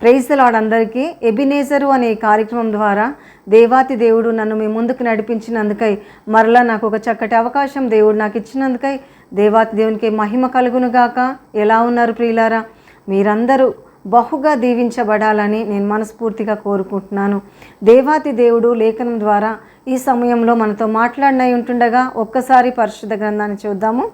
Praise lord అందరికీ. Ebenezer అనే కార్యక్రమం ద్వారా దేవాతి దేవుడు నన్ను మీ ముందుకు నడిపించినందుకై మరలా నాకు ఒక చక్కటి అవకాశం దేవుడు నాకు ఇచ్చినందుకై దేవాతి దేవునికి మహిమ కలుగునుగాక ఎలా ఉన్నారు ప్రియులారా? మీరందరూ బహుగా దీవించబడాలని నేను మనస్ఫూర్తిగా కోరుకుంటున్నాను. దేవాతి దేవుడు లేఖనం ద్వారా ఈ సమయంలో మనతో మాట్లాడినై ఉంటుండగా ఒక్కసారి పరిశుద్ధ గ్రంథాన్ని చూద్దాము.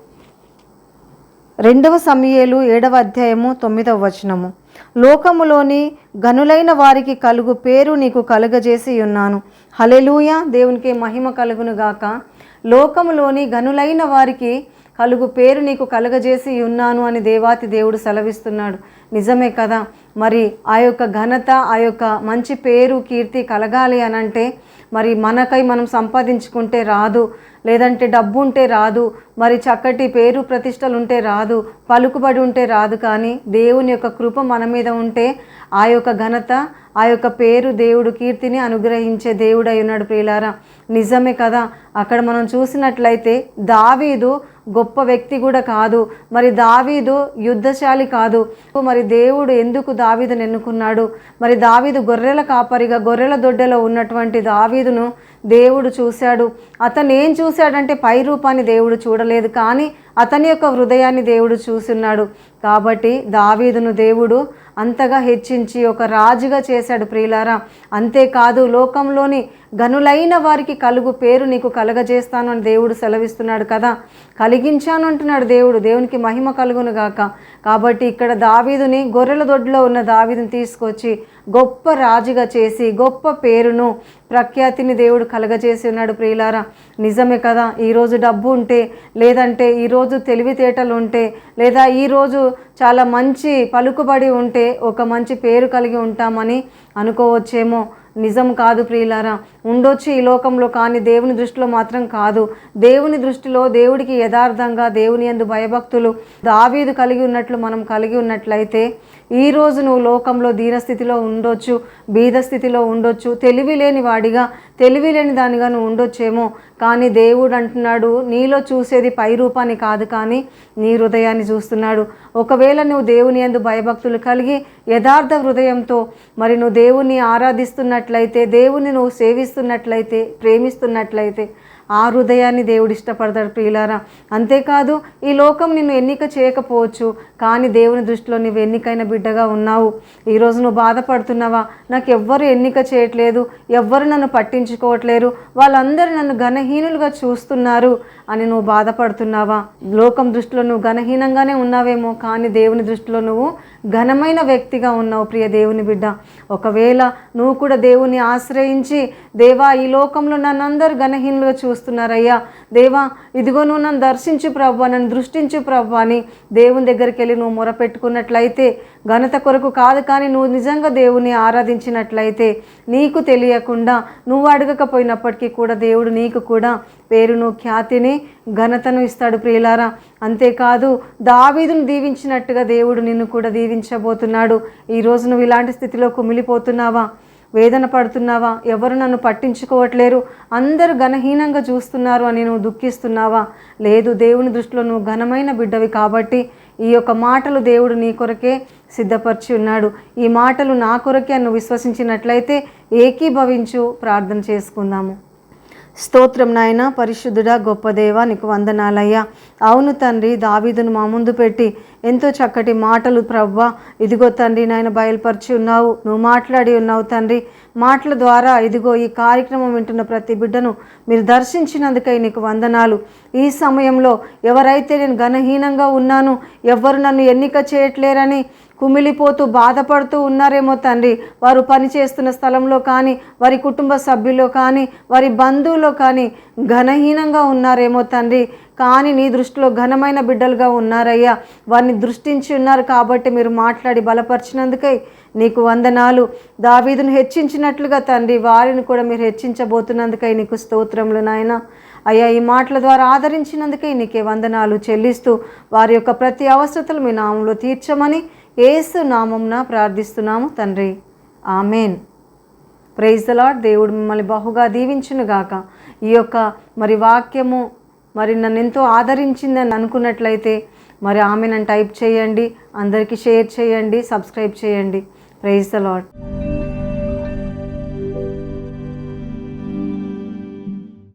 రెండవ సమయలు ఏడవ అధ్యాయము తొమ్మిదవ వచనము. లోకములోని గనులైన వారికి కలుగు పేరు నీకు కలుగజేసి ఉన్నాను. హలెలూయ దేవునికి మహిమ కలుగును గాక. లోకములోని గనులైన వారికి కలుగు పేరు నీకు కలుగజేసి ఉన్నాను అని దేవాతి దేవుడు సెలవిస్తున్నాడు. నిజమే కదా. మరి ఆ యొక్క ఘనత ఆ యొక్క మంచి పేరు కీర్తి కలగాలి అని అంటే మరి మనకై మనం సంపాదించుకుంటే రాదు లేదంటే డబ్బు ఉంటే రాదు మరి చక్కటి పేరు ప్రతిష్టలు ఉంటే రాదు పలుకుబడి ఉంటే రాదు కానీ దేవుని యొక్క కృప మన మీద ఉంటే ఆ యొక్క ఘనత ఆ యొక్క పేరు దేవుడు కీర్తిని అనుగ్రహించే దేవుడు అయి ఉన్నాడు ప్రియులారా. నిజమే కదా అక్కడ మనం చూసినట్లయితే దావీదు గొప్ప వ్యక్తి కూడా కాదు మరి దావీదు యుద్ధశాలి కాదు. మరి దేవుడు ఎందుకు దావీదును ఎన్నుకున్నాడు? మరి దావీదు గొర్రెల కాపరిగా గొర్రెల దొడ్డెలో ఉన్నటువంటి దావీదును దేవుడు చూశాడు. అతను ఏం చూశాడంటే పై రూపాన్ని దేవుడు చూడలేదు కానీ అతని యొక్క హృదయాన్ని దేవుడు చూస్తున్నాడు కాబట్టి దావీదును దేవుడు అంతగా హెచ్చించి ఒక రాజుగా చేశాడు ప్రియులారా. అంతేకాదు లోకంలోని గనులైన వారికి కలుగు పేరు నీకు కలగజేస్తాను అని దేవుడు సెలవిస్తున్నాడు కదా. కలిగించాను అంటున్నాడు దేవుడు. దేవునికి మహిమ కలుగును గాక. కాబట్టి ఇక్కడ దావీదుని గొర్రెల దొడ్లో ఉన్న దావీదుని తీసుకొచ్చి గొప్ప రాజుగా చేసి గొప్ప పేరును ప్రఖ్యాతిని దేవుడు కలగజేసి ఉన్నాడు ప్రియులారా. నిజమే కదా. ఈరోజు డబ్బు ఉంటే లేదంటే ఈరోజు రోజు తెలివితేటలు ఉంటే లేదా ఈరోజు చాలా మంచి పలుకుబడి ఉంటే ఒక మంచి పేరు కలిగి ఉంటామని అనుకోవచ్చేమో. నిజం కాదు ప్రియులారా. ఉండొచ్చు ఈ లోకంలో కానీ దేవుని దృష్టిలో మాత్రం కాదు. దేవుని దృష్టిలో దేవుడికి యథార్థంగా దేవుని యందు భయభక్తులు దావీదు కలిగి ఉన్నట్లు మనం కలిగి ఉన్నట్లయితే ఈ రోజు నువ్వు లోకంలో దీనస్థితిలో ఉండొచ్చు బీద స్థితిలో ఉండొచ్చు తెలివి లేని వాడిగా తెలివి లేని దానిగా నువ్వు ఉండొచ్చేమో. కానీ దేవుడు అంటున్నాడు నీలో చూసేది పై రూపాన్ని కాదు కానీ నీ హృదయాన్ని చూస్తున్నాడు. ఒకవేళ నువ్వు దేవుని యందు భయభక్తులు కలిగి యథార్థ హృదయంతో మరి నువ్వు దేవుని ఆరాధిస్తున్నట్లయితే దేవుని నువ్వు సేవిస్తున్నట్లయితే ప్రేమిస్తున్నట్లయితే ఆ హృదయాన్ని దేవుడు ఇష్టపడతాడు ప్రియులారా. అంతేకాదు ఈ లోకం నిన్ను ఎన్నిక చేయకపోవచ్చు కానీ దేవుని దృష్టిలో నువ్వు ఎన్నికైన బిడ్డగా ఉన్నావు. ఈరోజు నువ్వు బాధపడుతున్నావా? నాకు ఎవ్వరు ఎన్నిక చేయట్లేదు ఎవ్వరు నన్ను పట్టించుకోవట్లేరు వాళ్ళందరూ నన్ను ఘనహీనులుగా చూస్తున్నారు అని నువ్వు బాధపడుతున్నావా? లోకం దృష్టిలో నువ్వు ఘనహీనంగానే ఉన్నావేమో కానీ దేవుని దృష్టిలో నువ్వు ఘనమైన వ్యక్తిగా ఉన్నావు ప్రియ దేవుని బిడ్డ. ఒకవేళ నువ్వు కూడా దేవుని ఆశ్రయించి దేవా ఈ లోకంలో నన్ను అందరూ ఘనహీనులుగా చూస్తున్నారయ్యా. దేవా ఇదిగో నువ్వు నన్ను దర్శించు ప్రభు నన్ను దృష్టించు ప్రభు అని దేవుని దగ్గరికి వెళ్ళి నువ్వు మొరపెట్టుకున్నట్లయితే ఘనత కొరకు కాదు కానీ నువ్వు నిజంగా దేవుని ఆరాధించినట్లయితే నీకు తెలియకుండా నువ్వు అడగకపోయినప్పటికీ కూడా దేవుడు నీకు కూడా పేరును ఖ్యాతిని ఘనతను ఇస్తాడు ప్రియులారా. అంతేకాదు దావీదును దీవించినట్టుగా దేవుడు నిన్ను కూడా దీవించబోతున్నాడు. ఈరోజు నువ్వు ఇలాంటి స్థితిలో కుమిలిపోతున్నావా? వేదన పడుతున్నావా? ఎవరు నన్ను పట్టించుకోవట్లేరు? అందరూ ఘనహీనంగా చూస్తున్నారు అని నువ్వు దుఃఖిస్తున్నావా? లేదు దేవుని దృష్టిలో నువ్వు ఘనమైన బిడ్డవి కాబట్టి ఈ యొక్క మాటలు దేవుడు నీ కొరకే సిద్ధపరిచి ఉన్నాడు. ఈ మాటలు నా కొరకే అని నువ్వు విశ్వసించినట్లయితే ఏకీభవించు. ప్రార్థన చేసుకుందాము. స్తోత్రం నాయన పరిశుద్ధుడా గొప్పదేవ నీకు వందనాలయ్యా. అవును తండ్రి దావీదును మా ముందు పెట్టి ఎంతో చక్కటి మాటలు ప్రవ్వ. ఇదిగో తండ్రి నాయన బయలుపరిచి ఉన్నావు. నువ్వు మాట్లాడి ఉన్నావు తండ్రి. మాటల ద్వారా ఇదిగో ఈ కార్యక్రమం వింటున్న ప్రతి బిడ్డను మీరు దర్శించినందుకై నీకు వందనాలు. ఈ సమయంలో ఎవరైతే నేను ఘనహీనంగా ఉన్నాను ఎవరు నన్ను ఎన్నిక చేయట్లేరని కుమిలిపోతూ బాధపడుతూ ఉన్నారేమో తండ్రి. వారు పనిచేస్తున్న స్థలంలో కానీ వారి కుటుంబ సభ్యుల్లో కానీ వారి బంధువులో కానీ ఘనహీనంగా ఉన్నారేమో తండ్రి. కానీ నీ దృష్టిలో ఘనమైన బిడ్డలుగా ఉన్నారయ్యా. వారిని దృష్టించి ఉన్నారు కాబట్టి మీరు మాట్లాడి బలపరిచినందుకై నీకు వందనాలు. దావీదును హెచ్చించినట్లుగా తండ్రి వారిని కూడా మీరు హెచ్చించబోతున్నందుకై నీకు స్తోత్రములు నాయన. అయ్యా ఈ మాటల ద్వారా ఆదరించినందుకై నీకే వందనాలు చెల్లిస్తూ వారి యొక్క ప్రతి అవసరతలు మీ నామంలో తీర్చమని ఏసు నామంన ప్రార్థిస్తున్నాము తండ్రి. ఆమెన్. ప్రైజ్ ద లార్డ్ దేవుడు మిమ్మల్ని బహుగా దీవించునుగాక ఈ యొక్క మరి వాక్యము మరి నన్ను ఎంతో ఆదరించిందని అనుకున్నట్లయితే మరి ఆమె నన్ను టైప్ చేయండి అందరికీ షేర్ చేయండి సబ్స్క్రైబ్ చేయండి. Praise the lord